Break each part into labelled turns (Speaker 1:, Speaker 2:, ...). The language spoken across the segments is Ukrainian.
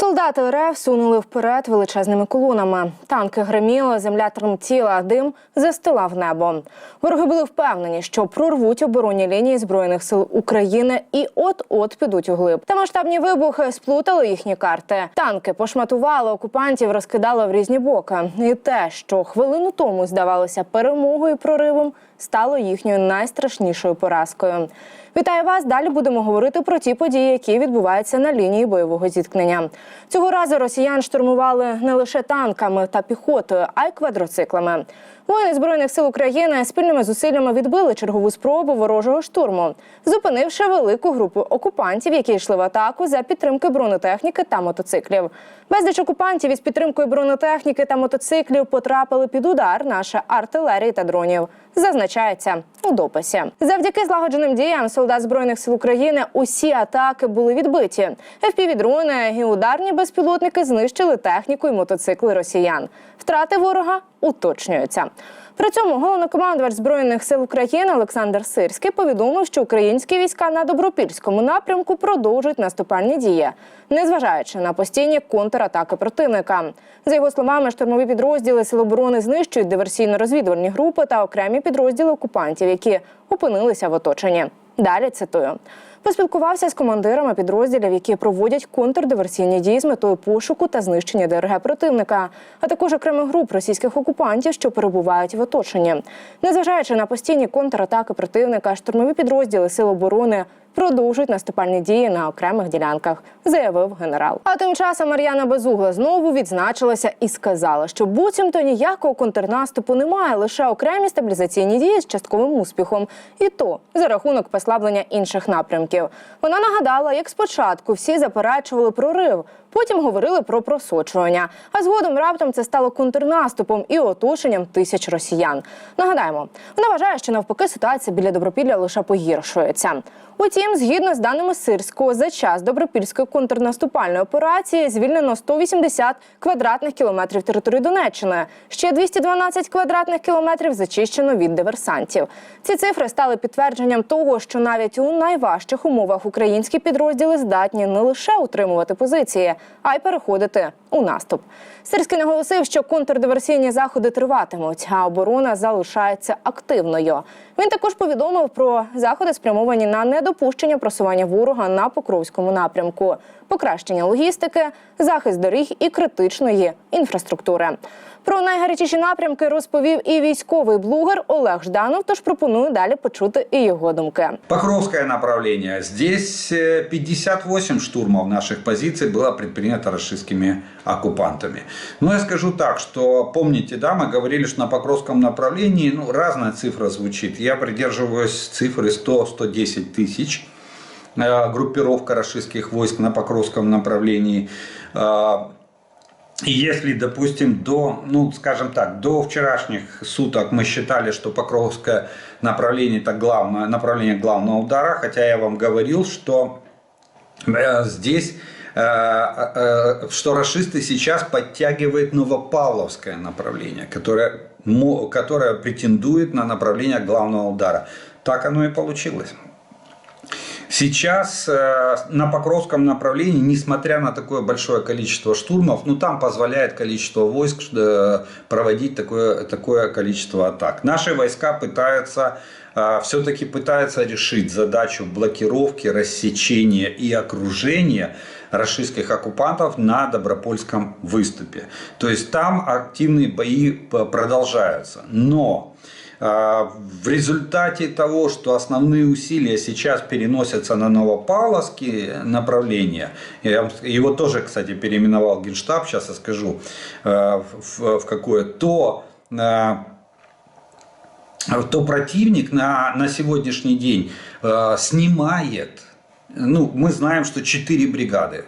Speaker 1: Солдати РФ сунули вперед величезними колонами. Танки гриміли, земля тремтіла, дим застилав небо. Вороги були впевнені, що прорвуть оборонні лінії збройних сил України і от-от підуть у глиб. Та масштабні вибухи сплутали їхні карти. Танки пошматували окупантів, розкидали в різні боки. І те, що хвилину тому здавалося перемогою проривом, стало їхньою найстрашнішою поразкою. Вітаю вас! Далі будемо говорити про ті події, які відбуваються на лінії бойового зіткнення. Цього разу росіян штурмували не лише танками та піхотою, а й квадроциклами. Воїни збройних сил України спільними зусиллями відбили чергову спробу ворожого штурму, зупинивши велику групу окупантів, які йшли в атаку за підтримки бронетехніки та мотоциклів. Безліч окупантів із підтримкою бронетехніки та мотоциклів потрапили під удар нашої артилерії та дронів. Зазначається у дописі. Завдяки злагодженим діям солдат збройних сил України усі атаки були відбиті. ФПВ-дрони і ударні безпілотники знищили техніку і мотоцикли росіян. Втрати ворога уточнюються. При цьому головнокомандувач збройних сил України Олександр Сирський повідомив, що українські війська на добропільському напрямку продовжують наступальні дії, незважаючи на постійні контратаки противника. За його словами, штурмові підрозділи Сил оборони знищують диверсійно-розвідувальні групи та окремі підрозділи окупантів, які опинилися в оточенні. Далі цитую. Поспілкувався з командирами підрозділів, які проводять контрдиверсійні дії з метою пошуку та знищення ДРГ противника, а також окремих груп російських окупантів, що перебувають в оточенні. Незважаючи на постійні контратаки противника, штурмові підрозділи Сил оборони продовжують наступальні дії на окремих ділянках, заявив генерал. А тим часом Мар'яна Безугла знову відзначилася і сказала, що буцімто ніякого контрнаступу немає, лише окремі стабілізаційні дії з частковим успіхом, і то за рахунок послаблення інших напрямків. Вона нагадала, як спочатку всі заперечували прорив. Потім говорили про просочування. А згодом раптом це стало контрнаступом і оточенням тисяч росіян. Нагадаємо, вона вважає, що навпаки ситуація біля Добропілля лише погіршується. Утім, згідно з даними Сирського, за час добропільської контрнаступальної операції звільнено 180 квадратних кілометрів території Донеччини. Ще 212 квадратних кілометрів зачищено від диверсантів. Ці цифри стали підтвердженням того, що навіть у найважчих умовах українські підрозділи здатні не лише утримувати позиції, а й переходити у наступ. Сирський наголосив, що контрдиверсійні заходи триватимуть, а оборона залишається активною. Він також повідомив про заходи, спрямовані на недопущення просування ворога на покровському напрямку, покращення логістики, захист доріг і критичної інфраструктури. Про найгарячіші напрямки розповів і військовий блогер Олег Жданов. Тож пропоную далі почути і його думки.
Speaker 2: Покровское направление. Здесь э, 58 штурмов наших позиций было предпринято российскими оккупантами. Но я скажу так, что помните, да, мы говорили, что на Покровском направлении ну, разная цифра звучит. Я придерживаюсь цифры 100-110 тысяч. Э, Группировка российских войск на Покровском направлении. Э, если, допустим, до, ну, скажем так, до вчерашних суток мы считали, что Покровское направление это главное, направление главного удара, хотя я вам говорил, что э, здесь что расисты сейчас подтягивает Новопавловское направление, которое, которое претендует на направление главного удара. Так оно и получилось. Сейчас э, на Покровском направлении, несмотря на такое большое количество штурмов, ну там позволяет количество войск э, проводить такое, такое количество атак. Наши войска пытаются э, все-таки пытаются решить задачу блокировки, рассечения и окружения российских оккупантов на Добропольском выступе. То есть там активные бои продолжаются. Но в результате того, что основные усилия сейчас переносятся на Новопавловские направления, его тоже, кстати, переименовал Генштаб, сейчас я скажу э, в, какое, то э, то противник на, на сегодняшний день э, снимает, ну, мы знаем, что 4 бригады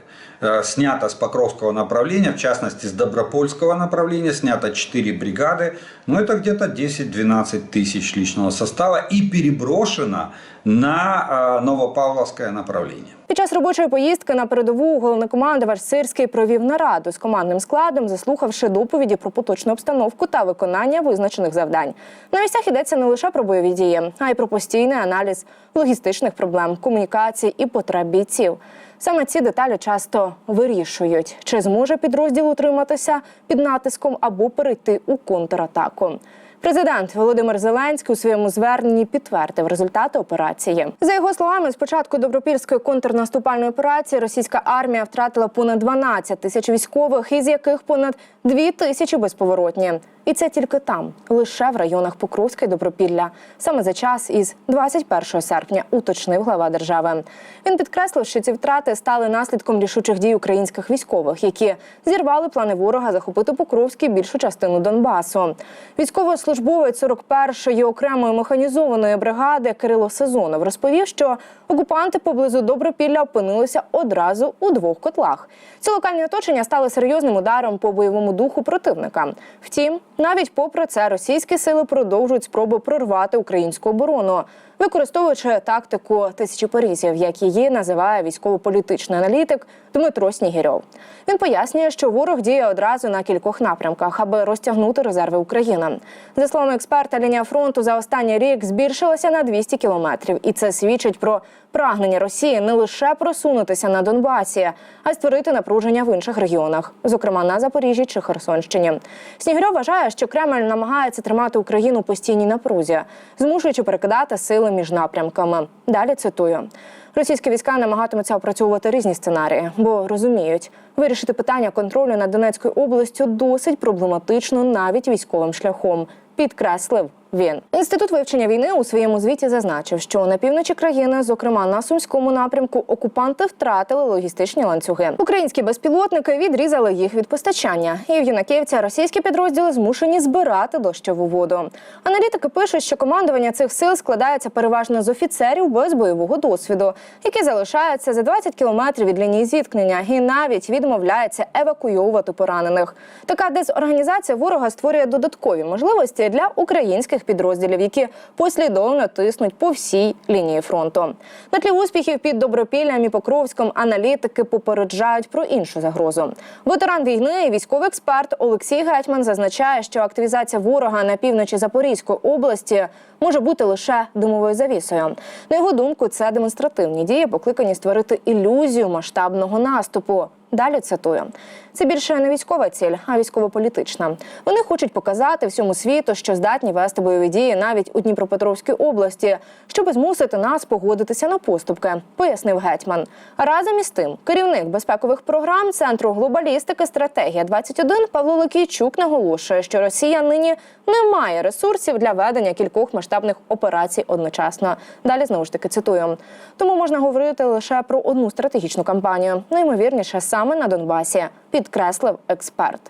Speaker 2: снято с Покровского направления, в частности с Добропольского направления, снято 4 бригады, но это где-то 10-12 тысяч личного состава и переброшено на э, Новопавловское направление.
Speaker 1: Під час робочої поїздки на передову головнокомандувач Сирський провів нараду з командним складом, заслухавши доповіді про поточну обстановку та виконання визначених завдань. На місцях йдеться не лише про бойові дії, а й про постійний аналіз логістичних проблем, комунікацій і потреб бійців. Саме ці деталі часто вирішують, чи зможе підрозділ утриматися під натиском або перейти у контратаку. Президент Володимир Зеленський у своєму зверненні підтвердив результати операції. За його словами, з початку добропільської контрнаступальної операції російська армія втратила понад 12 тисяч військових, із яких понад 2 тисячі безповоротні. І це тільки там, лише в районах Покровська і Добропілля. Саме за час із 21 серпня уточнив глава держави. Він підкреслив, що ці втрати стали наслідком рішучих дій українських військових, які зірвали плани ворога захопити Покровський більшу частину Донбасу. Військовослужбовець 41-ї окремої механізованої бригади Кирило Сезонов розповів, що окупанти поблизу Добропілля опинилися одразу у двох котлах. Ці локальні оточення стали серйозним ударом по бойовому духу противника. Втім, навіть попри це російські сили продовжують спроби прорвати українську оборону, використовуючи тактику тисячі порізів, як її називає військово-політичний аналітик Дмитро Снігірьов. Він пояснює, що ворог діє одразу на кількох напрямках, аби розтягнути резерви України. За словами експерта, лінія фронту за останній рік збільшилася на 200 кілометрів, і це свідчить про прагнення Росії не лише просунутися на Донбасі, а й створити напруження в інших регіонах, зокрема на Запоріжжі чи Херсонщині. Снігирьов вважає, що Кремль намагається тримати Україну постійній напрузі, змушуючи перекидати сили між напрямками. Далі цитую. Російські війська намагатимуться опрацьовувати різні сценарії, бо розуміють, вирішити питання контролю над Донецькою областю досить проблематично навіть військовим шляхом. Підкреслив він. Інститут вивчення війни у своєму звіті зазначив, що на півночі країни, зокрема на сумському напрямку, окупанти втратили логістичні ланцюги. Українські безпілотники відрізали їх від постачання, і в юнаківця російські підрозділи змушені збирати дощову воду. Аналітики пишуть, що командування цих сил складається переважно з офіцерів без бойового досвіду, які залишаються за 20 кілометрів від лінії зіткнення, і навіть відмовляється евакуйовувати поранених. Така дезорганізація ворога створює додаткові можливості для українських підрозділів, які послідовно тиснуть по всій лінії фронту. На тлі успіхів під Добропіллям і Покровськом аналітики попереджають про іншу загрозу. Ветеран війни і військовий експерт Олексій Гетьман зазначає, що активізація ворога на півночі Запорізької області може бути лише димовою завісою. На його думку, це демонстративні дії, покликані створити ілюзію масштабного наступу. Далі цитую: це більше не військова ціль, а військово-політична. Вони хочуть показати всьому світу, що здатні вести бойові дії навіть у Дніпропетровській області, щоб змусити нас погодитися на поступки, пояснив гетьман. Разом із тим, керівник безпекових програм центру глобалістики стратегія 21 Павло Ликійчук наголошує, що Росія нині не має ресурсів для ведення кількох масштабних операцій одночасно. Далі знову ж таки цитую. Тому можна говорити лише про одну стратегічну кампанію, найімовірніше саме на Донбасі, підкреслив експерт.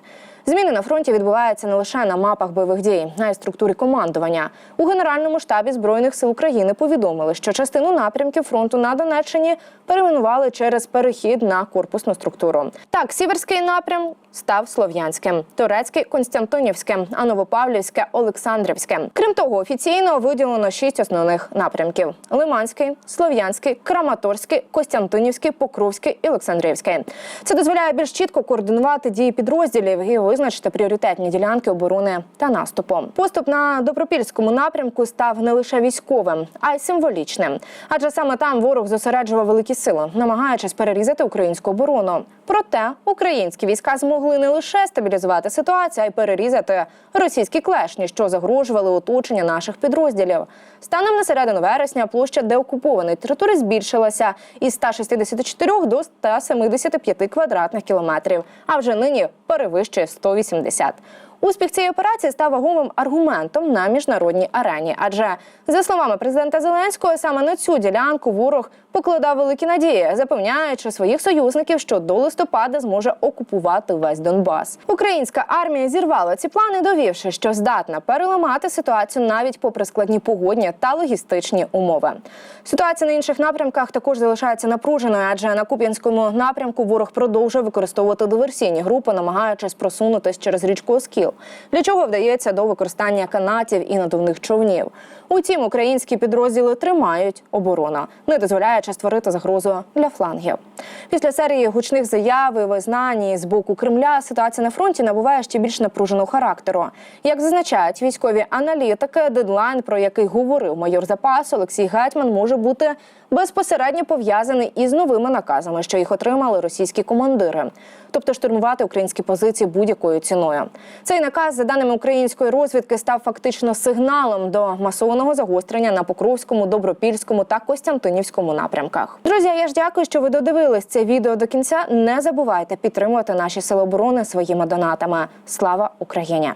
Speaker 1: Зміни на фронті відбуваються не лише на мапах бойових дій, а й структурі командування. У Генеральному штабі збройних сил України повідомили, що частину напрямків фронту на Донеччині перейменували через перехід на корпусну структуру. Так, сіверський напрям став слов'янським, турецький Константинівським, а Новопавлівське Олександрівське. Крім того, офіційно виділено шість основних напрямків: Лиманський, Слов'янський, Краматорський, Костянтинівський, Покровський і Олександрівський. Це дозволяє більш чітко координувати дії підрозділів і визначити пріоритетні ділянки оборони та наступу. Поступ на добропільському напрямку став не лише військовим, а й символічним. Адже саме там ворог зосереджував великі сили, намагаючись перерізати українську оборону. Проте українські війська змогли не лише стабілізувати ситуацію, а й перерізати російські клешні, що загрожували оточення наших підрозділів. Станом на середину вересня площа деокупованої території збільшилася із 164 до 175 квадратних кілометрів, а вже нині перевищує 180. Успіх цієї операції став вагомим аргументом на міжнародній арені. Адже за словами президента Зеленського, саме на цю ділянку ворог покладав великі надії, запевняючи своїх союзників, що до листопада зможе окупувати весь Донбас. Українська армія зірвала ці плани, довівши, що здатна переламати ситуацію навіть попри складні погодні та логістичні умови. Ситуація на інших напрямках також залишається напруженою, адже на Куп'янському напрямку ворог продовжує використовувати диверсійні групи, намагаючись просунутись через річку Оскіл. Для чого вдається до використання канатів і надувних човнів. Утім, українські підрозділи тримають оборону, не дозволяючи створити загрозу для флангів. Після серії гучних заяв і визнань з боку Кремля ситуація на фронті набуває ще більш напруженого характеру. Як зазначають військові аналітики, дедлайн, про який говорив майор запасу Олексій Гетьман, може бути безпосередньо пов'язаний із новими наказами, що їх отримали російські командири, тобто штурмувати українські позиції будь-якою ціною. Цей наказ, за даними української розвідки, став фактично сигналом до масованого загострення на Покровському, Добропільському та Костянтинівському напрямках. Друзі, я ж дякую, що ви додивились це відео до кінця. Не забувайте підтримувати наші сили оборони своїми донатами. Слава Україні!